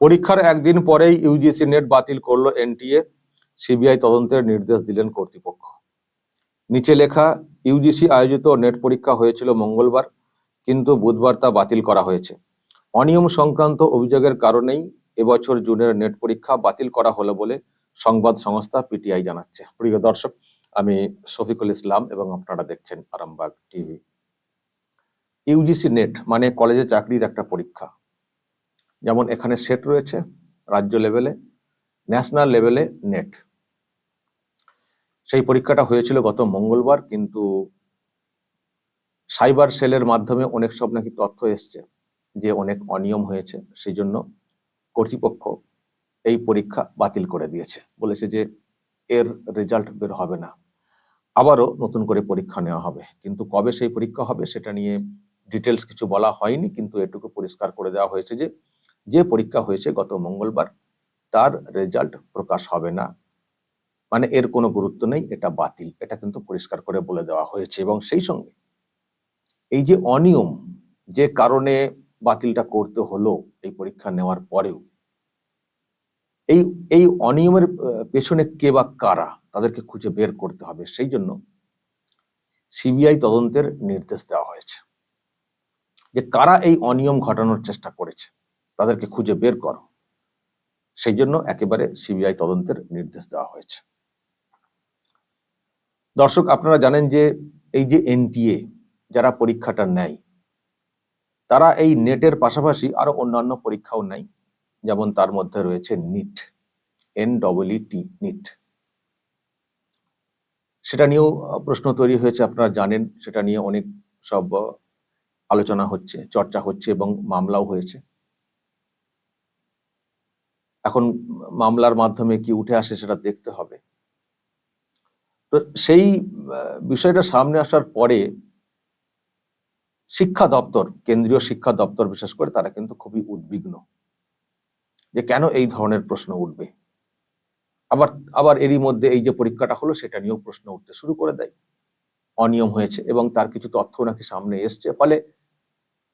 পরীক্ষার একদিন পরেই ইউজিসি নেট বাতিল করল এনটিএ। সিবিআই তদন্তের নির্দেশ দিলেন কর্তৃপক্ষ। নিচে লেখা, ইউজিসি আয়োজিত নেট পরীক্ষা হয়েছিল মঙ্গলবার, কিন্তু বুধবার তা বাতিল করা হয়েছে। অনিয়ম সংক্রান্ত অভিযোগের কারণেই এবছর জুনের নেট পরীক্ষা বাতিল করা হলো বলে সংবাদ সংস্থা পিটিআই জানাচ্ছে। প্রিয় দর্শক, আমি শফিকুল ইসলাম এবং আপনারা দেখছেন আরামবাগ টিভি। ইউজিসি নেট মানে কলেজে চাকরির একটা পরীক্ষা। যেমন এখানে সেট রয়েছে, রাজ্য লেভেলে ন্যাশনাল লেভেলে নেট সেই পরীক্ষাটা হয়েছিল গত মঙ্গলবার, কিন্তু সাইবার সেলের মাধ্যমে অনেক সব নাকি তথ্য এসছে যে অনেক অনিয়ম হয়েছে সেই জন্য কর্তৃপক্ষ এই পরীক্ষা বাতিল করে দিয়েছে। বলেছে যে এর রেজাল্ট বের হবে না। আবারও নতুন করে পরীক্ষা নেওয়া হবে। কিন্তু কবে সেই পরীক্ষা হবে সেটা নিয়ে ডিটেলস কিছু বলা হয়নি, কিন্তু এটুকু পরিষ্কার করে দেওয়া হয়েছে যে যে পরীক্ষা হয়েছে গত মঙ্গলবার, তার রেজাল্ট প্রকাশ হবে না। মানে এর কোনো গুরুত্ব নেই, এটা বাতিল। এটা কিন্তু পরিষ্কার করে বলে দেওয়া হয়েছে। এবং সেই সঙ্গে এই যে অনিয়ম, যে কারণে বাতিলটা করতে হলো এই পরীক্ষা নেওয়ার পরেও, এই এই অনিয়মের পেছনে কে বা কারা, তাদেরকে খুঁজে বের করতে হবে। সেই জন্য সিবিআই তদন্তের নির্দেশ দেওয়া হয়েছে যে কারা এই অনিয়ম ঘটানোর চেষ্টা করেছে। তাদেরকে খুঁজে বের করো। সেই জন্য একেবারে সিবিআই তদন্তের নির্দেশ দেওয়া হয়েছে। দর্শক, আপনারা জানেন যে এই যে এনটিএ, যারা পরীক্ষাটা নেয়, তারা এই নেটের পাশাপাশি আরও অন্যান্য পরীক্ষাও নেয়। যেমন তার মধ্যে রয়েছে নিট এন টি নিট। সেটা নিয়েও প্রশ্ন তৈরি হয়েছে, আপনারা জানেন, সেটা নিয়ে অনেক সব, আলোচনা হচ্ছে, চর্চা হচ্ছে এবং মামলাও হয়েছে। এখন মামলার মাধ্যমে কি উঠে আসে সেটা দেখতে হবে। তো সেই বিষয়টা সামনে আসার পরে শিক্ষা দপ্তর, কেন্দ্রীয় শিক্ষা দপ্তর বিশেষ করে, তারা কিন্তু খুবই উদ্বিগ্ন যে কেন এই ধরনের প্রশ্ন উঠবে। আবার আবার এরই মধ্যে এই যে পরীক্ষাটা হলো, সেটা নিয়েও প্রশ্ন উঠতে শুরু করে দেয়। অনিয়ম হয়েছে এবং তার কিছু তথ্য নাকি সামনে এসছে। ফলে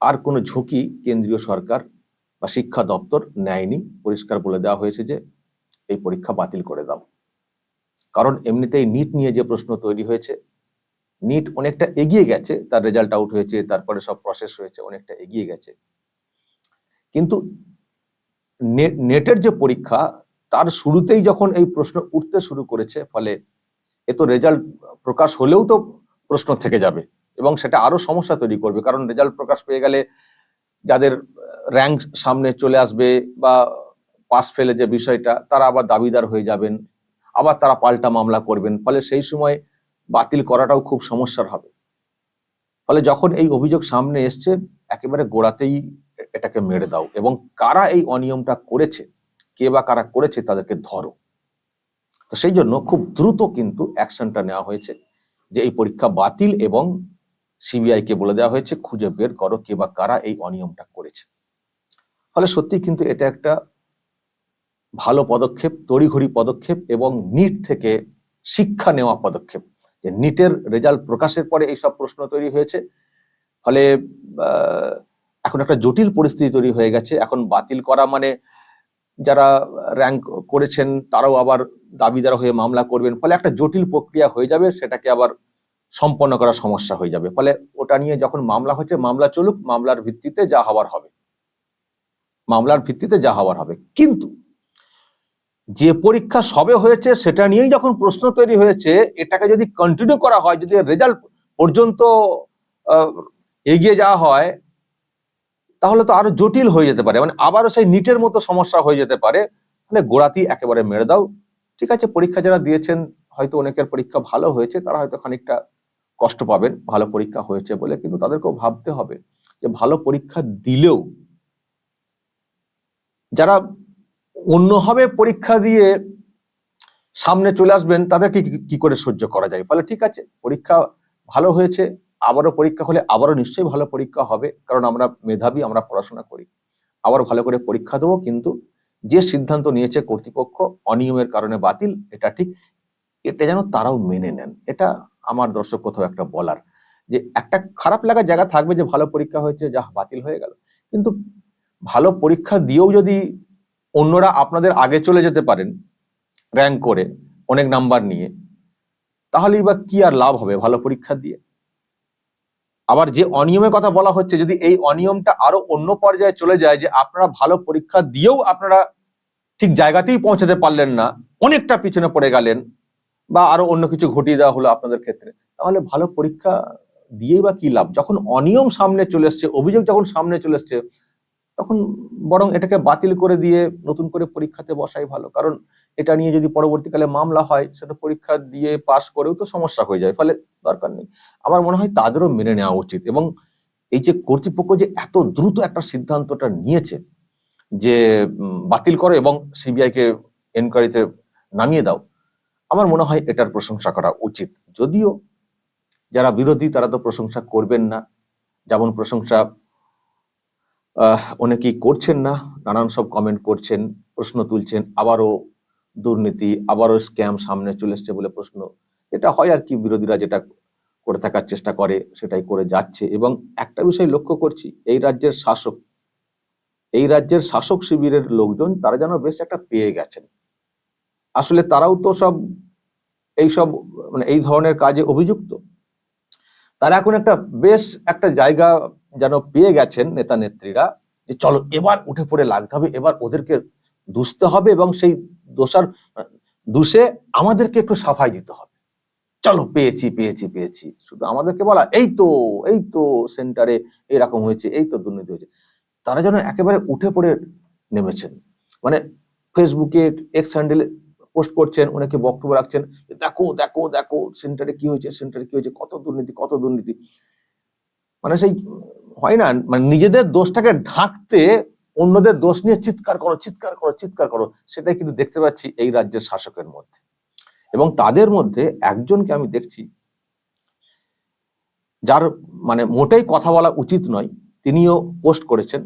আর কোনো ঝুঁকি কেন্দ্রীয় সরকার বা শিক্ষা দপ্তর নেয়নি, পরিষ্কার বলে দেওয়া হয়েছে যে এই পরীক্ষা বাতিল করে দাও। কারণ এমনিতেই নিট নিয়ে যে প্রশ্ন তৈরি হয়েছে নিট অনেকটা এগিয়ে গেছে, তার রেজাল্ট আউট হয়েছে, তারপরে সব প্রসেস হয়েছে, অনেকটা এগিয়ে গেছে। কিন্তু নেট- নেটের যে পরীক্ষা, তার শুরুতেই যখন এই প্রশ্ন উঠতে শুরু করেছে, ফলে এ তো রেজাল্ট প্রকাশ হলেও তো প্রশ্ন থেকে যাবে এবং সেটা আরও সমস্যা তৈরি করবে, কারণ রেজাল্ট প্রকাশ পেয়ে গেলে যাদের র্যাঙ্ক সামনে চলে আসবে বা পাস ফেলে যে বিষয়টা, তারা আবার দাবিদার হয়ে যাবেন, আবার তারা পাল্টা মামলা করবেন। ফলে সেই সময় বাতিল করাটাও খুব সমস্যার হবে। ফলে যখন এই অভিযোগ সামনে এসছে, একেবারে গোড়াতেই এটাকে মেরে দাও এবং কারা এই অনিয়মটা করেছে, কে বা কারা করেছে তাদেরকে ধরো। তো সেই জন্য খুব দ্রুত কিন্তু অ্যাকশনটা নেওয়া হয়েছে যে এই পরীক্ষা বাতিল এবং সিবিআই কে বলে দেওয়া হয়েছে, খুঁজে বের করো কে বা কারা এই অনিয়মটা করেছে। ফলে সত্যি কিন্তু এটা একটা ভালো পদক্ষেপ, তড়িঘড়ি পদক্ষেপ এবং নিট থেকে শিক্ষা নেওয়া পদক্ষেপ। যে নিটের রেজাল্ট প্রকাশের পরে এইসব প্রশ্ন তৈরি হয়েছে। ফলে এখন একটা জটিল পরিস্থিতি তৈরি হয়ে গেছে। এখন বাতিল করা মানে যারা র্যাঙ্ক করেছেন তারাও আবার দাবিদার হয়ে মামলা করবেন। ফলে একটা জটিল প্রক্রিয়া হয়ে যাবে, সেটাকে আবার সম্পন্ন করা সমস্যা হয়ে যাবে। ফলে ওটা নিয়ে যখন মামলা হচ্ছে, মামলা চলুক, মামলার ভিত্তিতে যা হওয়ার হবে। মামলার ভিত্তিতে যা হওয়ার হবে। কিন্তু যে পরীক্ষা সবে হয়েছে, সেটা নিয়েই যখন প্রশ্ন তৈরি হয়েছে, এটাকে যদি কন্টিনিউ করা হয়, যদি রেজাল্ট পর্যন্ত এগিয়ে যাওয়া হয়, তাহলে তো আরও জটিল হয়ে যেতে পারে। মানে আবারও সেই নিটের মতো সমস্যা হয়ে যেতে পারে। তাহলে গোড়াতেই একেবারে মেরে দাও। ঠিক আছে, পরীক্ষা যারা দিয়েছেন, হয়তো অনেকের পরীক্ষা ভালো হয়েছে, তারা হয়তো খানিকটা কষ্ট পাবেন, ভালো পরীক্ষা হয়েছে বলে, কিন্তু তাদেরকেও ভাবতে হবে যে ভালো পরীক্ষা দিলেও যারা অন্যভাবে পরীক্ষা দিয়ে সামনে চলে আসবেন, তাদেরকে কি- করে সহ্য করা যায়? ফলে ঠিক আছে, পরীক্ষা ভালো হয়েছে, আবারও পরীক্ষা হলে আবারও নিশ্চয়ই ভালো পরীক্ষা হবে, কারণ আমরা মেধাবী, আমরা পড়াশোনা করি। আবার ভালো করে পরীক্ষা দেবো, কিন্তু যে সিদ্ধান্ত নিয়েছে কর্তৃপক্ষ অনিয়মের কারণে বাতিল, এটা ঠিক এটা যেন তারাও মেনে নেন। এটা আমার দর্শক কোথাও একটা বলার। যে একটা খারাপ লাগার জায়গা থাকবে যে ভালো পরীক্ষা হয়েছে, যা বাতিল হয়ে গেল। কিন্তু ভালো পরীক্ষা দিয়েও যদি অন্যরা আপনাদের আগে চলে যেতে পারেন র্যাঙ্ক করে, অনেক নাম্বার নিয়ে, তাহলেই বা কি আর লাভ হবে ভালো পরীক্ষা দিয়ে? আবার যে অনিয়মের কথা বলা হচ্ছে, যদি এই অনিয়মটা আরও অন্য পর্যায়ে চলে যায় যে আপনারা ভালো পরীক্ষা দিয়েও আপনারা ঠিক জায়গাতেই পৌঁছাতে পারলেন না, অনেকটা পিছনে পড়ে গেলেন বা আরও অন্য কিছু ঘটিয়ে দেওয়া হলো আপনাদের ক্ষেত্রে, তাহলে ভালো পরীক্ষা দিয়েই বা কি লাভ? যখন অনিয়ম সামনে চলে এসছে, অভিযোগ যখন সামনে চলে এসছে, তখন বরং এটাকে বাতিল করে দিয়ে নতুন করে পরীক্ষাতে বসাই ভালো। কারণ এটা নিয়ে যদি পরবর্তীকালে মামলা হয় সেটা পরীক্ষা দিয়ে পাশ করেও তো সমস্যা হয়ে যায়, ফলে দরকার নেই। আমার মনে হয় তাদেরও মেনে নেওয়া উচিত। এবং এই যে কর্তৃপক্ষ যে এত দ্রুত একটা সিদ্ধান্তটা নিয়েছে যে বাতিল করো এবং সিবিআই কে এনকোয়ারিতে নামিয়ে দাও আমার মনে হয় এটার প্রশংসা করা উচিত। যদিও যারা বিরোধী তারা তো প্রশংসা করবেন না। যেমন প্রশংসা অনেকেই করছেন না, নানান সব কমেন্ট করছেন, প্রশ্ন তুলছেন, আবারও দুর্নীতি, আবারও স্ক্যাম সামনে চলে এসছে বলে প্রশ্ন। এটা হয় আর কি, বিরোধীরা যেটা করে থাকার চেষ্টা করে সেটাই করে যাচ্ছে। এবং একটা বিষয় লক্ষ্য করছি, এই রাজ্যের শাসক, এই রাজ্যের শাসক শিবিরের লোকজন তারা যেন বেশ একটা পেয়ে গেছেন। আসলে তারাও তো সব এই সব মানে এই ধরনের কাজে অভিযুক্ত। তারা এখন একটা বেশ একটা জায়গা যেন পেয়ে গেছেন নেতা নেত্রীরা, যে চলো এবার উঠে পড়ে লাগতে হবে, এবার ওদেরকে দুষতে হবে এবং সেই দোষার, দুষে আমাদেরকে একটু সাফাই দিতে হবে। চলো পেয়েছি পেয়েছি পেয়েছি। শুধু আমাদেরকে বলা, এই তো এই তো সেন্টারে এরকম হয়েছে, এই তো দুর্নীতি হয়েছে। তারা যেন একেবারে উঠে পড়ে নেমেছেন। মানে ফেসবুকে এক্স হ্যান্ডেলে পোস্ট করছেন, অনেকে বক্তব্য রাখছেন দেখো দেখো দেখো, সেন্টারে কি হয়েছে, সেন্টারে কি হয়েছে, কত দুর্নীতি কত দুর্নীতি। মানে সেই, হয় না মানে নিজেদের দোষটাকে ঢাকতে অন্যদের দোষ নিয়ে চিৎকার করো চিৎকার করো চিৎকার করো, সেটাই কিন্তু দেখতে পাচ্ছি এই রাজ্যের শাসকের মধ্যে। এবং তাদের মধ্যে একজনকে আমি দেখছি, যার মানে মোটেই কথা বলা উচিত নয়, তিনিও পোস্ট করেছেন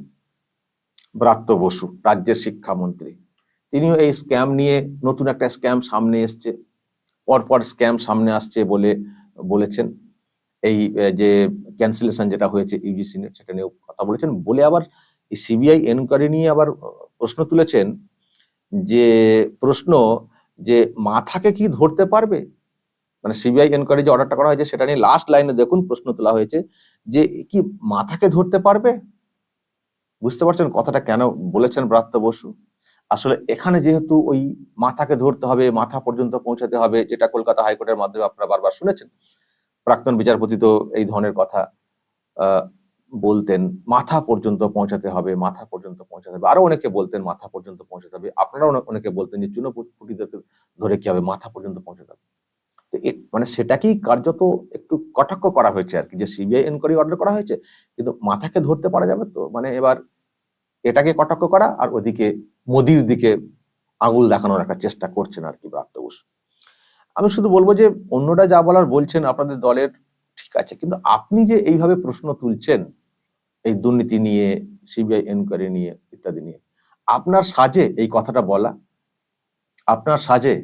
ব্রাত্য বসু, রাজ্যের শিক্ষামন্ত্রী। তিনিও এই স্ক্যাম নিয়ে নতুন একটা স্ক্যাম সামনে এসছে। পরপর স্ক্যাম সামনে আসছে বলে বলেছেন। এই যে ক্যান্সেলেশন যেটা হয়েছে ইউজিসি সেটা নিয়ে কথা বলেছেন। বলে আবার এই সিবিআই এনকোয়ারি নিয়ে আবার প্রশ্ন তুলেছেন যে, প্রশ্ন যে মাথাকে কি ধরতে পারবে? মানে সিবিআই এনকোয়ারি যে অর্ডারটা করা হয়েছে, সেটা নিয়ে লাস্ট লাইনে দেখুন প্রশ্ন তোলা হয়েছে যে, কি মাথাকে ধরতে পারবে? বুঝতে পারছেন কথাটা কেন বলেছেন ব্রাত্য বসু? আসলে এখানে যেহেতু ওই মাথাকে ধরতে হবে, মাথা পর্যন্ত পৌঁছাতে হবে, যেটা কলকাতা হাইকোর্টের মাধ্যমে আপনারা বারবার শুনেছেন, প্রাক্তন বিচারপতি তো এই ধরনের কথা বলতেন, মাথা পর্যন্ত পৌঁছাতে হবে, মাথা পর্যন্ত পৌঁছাতে হবে। আরও অনেকে বলতেন, মাথা পর্যন্ত পৌঁছাতে হবে। আপনারাও অনে- অনেকে বলতেন যে চুনোপুটিদেরকে ধরে কি হবে, মাথা পর্যন্ত পৌঁছাতে হবে। মানে সেটাকেই কার্যত একটু কটাক্ষ করা হয়েছে আর কি, যে সিবিআই এনকোয়ারি অর্ডার করা হয়েছে, কিন্তু মাথাকে ধরতে পারা যাবে তো? মানে এবার এটাকে কটাক্ষ করা আর ওদিকে মোদির দিকে আঙুল দেখানোর একটা চেষ্টা করছেন আর কি ব্রাত্য বসু। আমি শুধু বলব যে, অন্যরা যা বলার বলছেন আপনাদের দলের ঠিক আছে, কিন্তু আপনি যে এইভাবে প্রশ্ন তুলছেন, এই দুর্নীতি নিয়ে, সিবিআই এনকোয়ারি নিয়ে, ইত্যাদি নিয়ে, আপনার সাজে এই কথাটা বলা, আপনার সাজে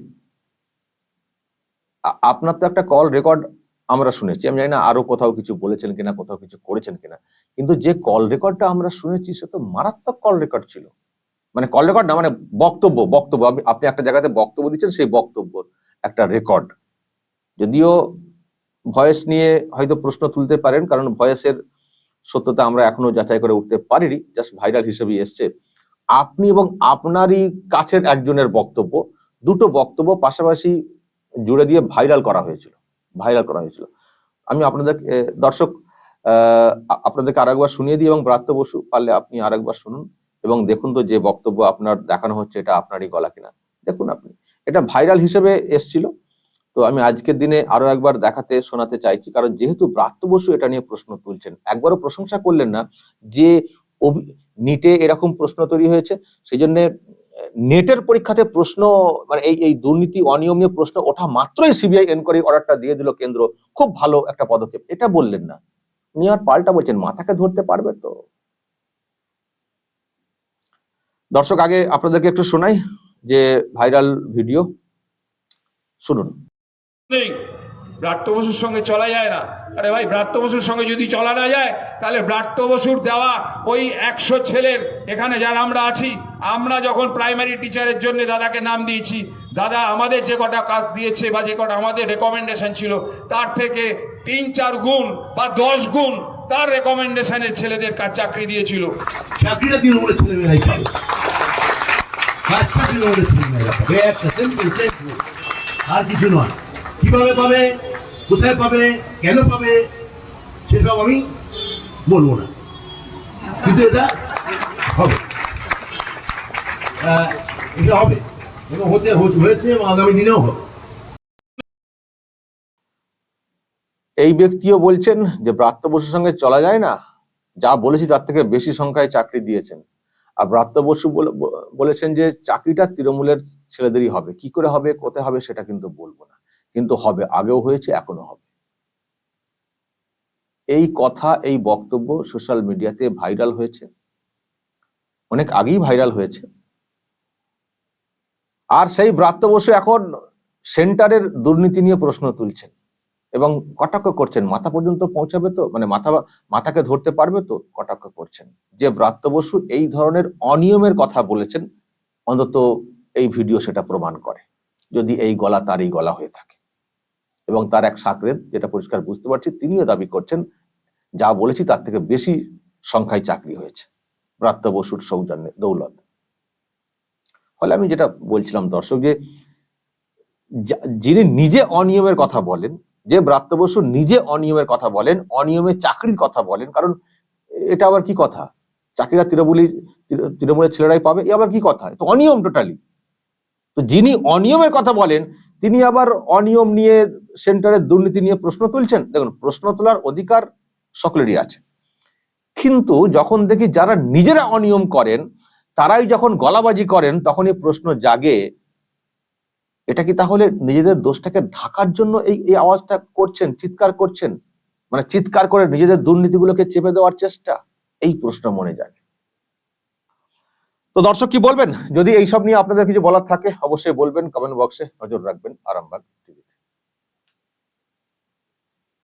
আপনার তো একটা কল রেকর্ড আমরা শুনেছি, আমি জানি না আরও কোথাও কিছু বলেছেন কিনা, কোথাও কিছু করেছেন কিনা, কিন্তু যে কল রেকর্ডটা আমরা শুনেছি, সে তো মারাত্মক কল রেকর্ড ছিল। মানে কল রেকর্ড না মানে বক্তব্য বক্তব্য। আপনি- একটা জায়গাতে বক্তব্য দিচ্ছেন সেই বক্তব্য একটা রেকর্ড যদিও ভয়েস নিয়ে হয়তো প্রশ্ন তুলতে পারেন কারণ ভয়েসের সত্যতা আমরা এখনও যাচাই করে উঠতে পারিনি জাস্ট ভাইরাল হিসেবেই এসছে। আপনি এবং আপনারই কাছের একজনের বক্তব্য দুটো বক্তব্য পাশাপাশি জুড়ে দিয়ে ভাইরাল করা হয়েছিল ভাইরাল করা হয়েছিল। আমি আপনাদের দর্শক আহ, আপনাদেরকে আরেকবার শুনিয়ে দিই এবং ব্রাত্য বসু পারলে আপনি আরেকবার শুনুন। এবং দেখুন তো যে বক্তব্য আপনার দেখানো হচ্ছে, এটা আপনারই গলা কিনা। দেখুন আপনি। এটা ভাইরাল হিসেবে এসছিল। তো আমি আজকের দিনে আরও একবার দেখাতে, শোনাতে চাইছি, কারণ যেহেতু ব্রাত্য বসু এটা নিয়ে প্রশ্ন তুলছেন, একবারও প্রশংসা করলেন না যে নিটে এরকম প্রশ্ন তৈরি হয়েছে সেই জন্য নেটের পরীক্ষাতে প্রশ্ন মানে এই এই দুর্নীতি অনিয়ম নিয়ে প্রশ্ন ওঠা মাত্রই সিবিআই এনকোয়ারি অর্ডারটা দিয়ে দিল কেন্দ্র। খুব ভালো একটা পদক্ষেপ। এটা বললেন না। উনি আর পাল্টা বলছেন, মাথাকে ধরতে পারবে তো। দর্শক আগে আপনাদেরকে একটু শোনাই যে ভাইরাল ভিডিও। শুনুন। নেই। ব্রাত্য বসুর সঙ্গে চলা যায় না। আরে ভাই ব্রাত্য বসুর সঙ্গে যদি চলা না যায় তাহলে ব্রাত্য বসুর দেওয়া ওই একশো ছেলের এখানে যারা আমরা আছি আমরা যখন প্রাইমারি টিচারের জন্য দাদাকে নাম দিয়েছি দাদা আমাদের যে কটা কাজ দিয়েছে বা যে কটা আমাদের রেকমেন্ডেশন ছিল তার থেকে তিন চার গুণ বা দশ গুণ তার রেকমেন্ডেশনের ছেলেদের কাজ চাকরি দিয়েছিল। চাকরিটা তৃণমূলের ছেলেমেয়েরাই পাবে। আর কিছু নয়। কীভাবে পাবে, কোথায় পাবে, কেন পাবে, সেসব আমি বলব না। কিন্তু এটা হবে। এটা হবে। এবং হতে হয়েছে এবং আগামী দিনেও হবে। এই ব্যক্তিও বলছেন যে ব্রাত্য বসুর সঙ্গে চলা যায় না। যা বলেছি তার থেকে বেশি সংখ্যায় চাকরি দিয়েছেন। আর ব্রাত্য বসু বলেছেন যে চাকরিটা তৃণমূলের ছেলেদেরই হবে। কি করে হবে, কোথায় হবে সেটা কিন্তু বলব না। কিন্তু হবে, আগেও হয়েছে এখনও হবে। এই কথা, এই বক্তব্য সোশ্যাল মিডিয়াতে ভাইরাল হয়েছে। অনেক আগেই ভাইরাল হয়েছে। আর সেই ব্রাত্য বসু এখন সেন্টারের দুর্নীতি নিয়ে প্রশ্ন তুলছেন। এবং কটাক্ষ করছেন? মাথা পর্যন্ত পৌঁছাবে তো? মানে মাথা মাথাকে ধরতে পারবে তো? কটাক্ষ করছেন। যে ব্রাত্য বসু এই ধরনের অনিয়মের কথা বলেছেন, অন্তত এই ভিডিও সেটা প্রমাণ করে, যদি এই গলা তার এই গলা হয়ে থাকে। এবং তার এক সাকরেদ যেটা পরিষ্কার বুঝতে পারছি, তিনিও দাবি করছেন, যা বলেছি তার থেকে বেশি সংখ্যায় চাকরি হয়েছে, ব্রাত্য বসুর সৌজন্যে, দৌলত। ফলে আমি যেটা বলছিলাম দর্শক যে, যিনি নিজে অনিয়মের কথা বলেন যে ব্রাত্য বসু নিজে অনিয়মের কথা বলেন, অনিয়মে চাকরির কথা বলেন, কারণ এটা আবার কি কথা? চাকরিরা তৃণমূলী তৃণমূলের ছেলেরাই পাবে, এ আবার কি কথা? তো অনিয়ম টোটালি তো যিনি অনিয়মের কথা বলেন, তিনি আবার অনিয়ম নিয়ে সেন্টারের দুর্নীতি নিয়ে প্রশ্ন তুলছেন। দেখুন, প্রশ্ন তোলার অধিকার সকলেরই আছে। কিন্তু যখন দেখি যারা নিজেরা অনিয়ম করেন, তারাই যখন গলাবাজি করেন, তখনই প্রশ্ন জাগে এটা কি তাহলে নিজেদের দোষটাকে ঢাকার জন্য এই এই আওয়াজটা করছেন, চিৎকার করছেন? মানে চিৎকার করে নিজেদের দুর্নীতিগুলোকে চেপে দেওয়ার চেষ্টা? এই প্রশ্ন মনে যায় তো দর্শক কি বলবেন? যদি এইসব নিয়ে আপনাদের কিছু বলার থাকে, অবশ্যই বলবেন কমেন্ট বক্সে নজর রাখবেন, আরামবাগ।